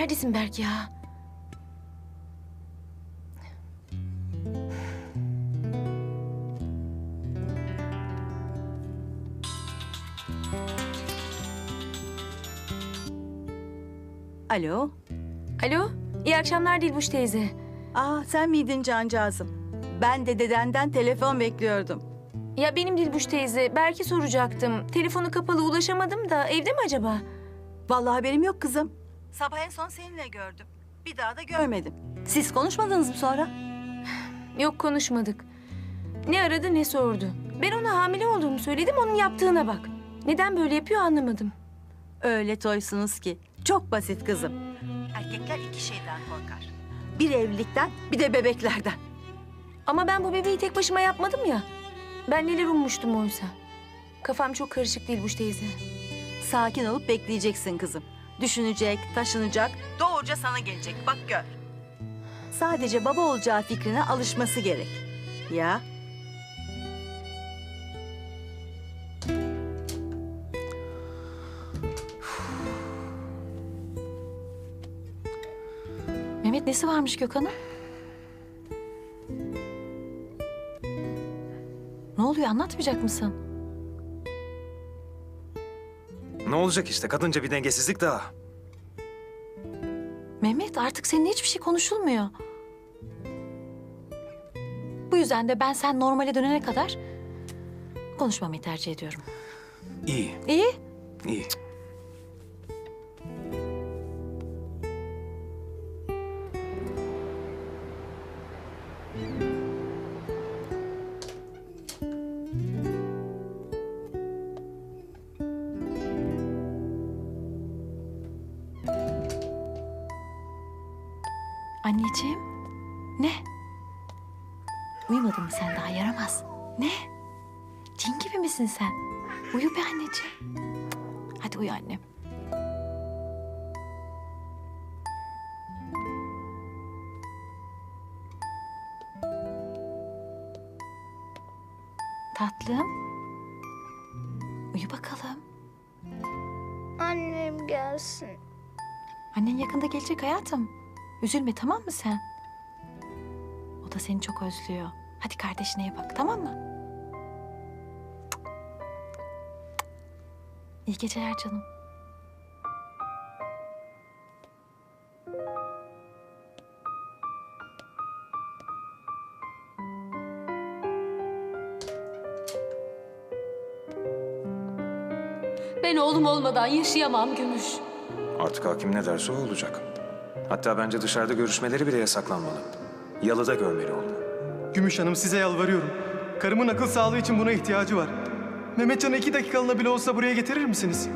Neredesin Berk ya? Alo. Alo, iyi akşamlar Dilbuş teyze. Aa sen miydin cancağızım? Ben de dedenden telefon bekliyordum. Ya benim Dilbuş teyze, Berk'i soracaktım. Telefonu kapalı ulaşamadım da evde mi acaba? Vallahi haberim yok kızım. Sabah en son seninle gördüm. Bir daha da görmedim. Siz konuşmadınız mı sonra? Yok konuşmadık. Ne aradı ne sordu. Ben ona hamile olduğumu söyledim, onun yaptığına bak. Neden böyle yapıyor anlamadım. Öyle toysunuz ki. Çok basit kızım. Erkekler iki şeyden korkar. Bir evlilikten bir de bebeklerden. Ama ben bu bebeği tek başıma yapmadım ya. Ben neler ummuştum oysa. Kafam çok karışık Dilbuş teyze. Sakin olup bekleyeceksin kızım. Düşünecek, taşınacak, doğruca sana gelecek. Bak gör. Sadece baba olacağı fikrine alışması gerek. Ya Mehmet nesi varmış Gökhan'ın? Ne oluyor anlatmayacak mısın? Ne olacak işte kadınca bir dengesizlik daha. Mehmet artık seninle hiçbir şey konuşulmuyor. Bu yüzden de ben sen normale dönene kadar konuşmamayı tercih ediyorum. İyi, İyi. iyi. Anneciğim. Ne? Uyumadın mı sen daha yaramaz? Ne? Cin gibi misin sen? Uyu be anneciğim. Hadi uyu annem. Tatlım. Uyu bakalım. Annem gelsin. Annen yakında gelecek hayatım. Üzülme tamam mı sen? O da seni çok özlüyor. Hadi kardeşine iyi bak tamam mı? İyi geceler canım. Ben oğlum olmadan yaşayamam Gümüş. Artık hakim ne derse o olacak. Hatta bence dışarıda görüşmeleri bile yasaklanmalı. Yalıda görmeli oğlum. Gümüş Hanım size yalvarıyorum. Karımın akıl sağlığı için buna ihtiyacı var. Mehmetcan'ı iki dakikalığına bile olsa buraya getirir misiniz?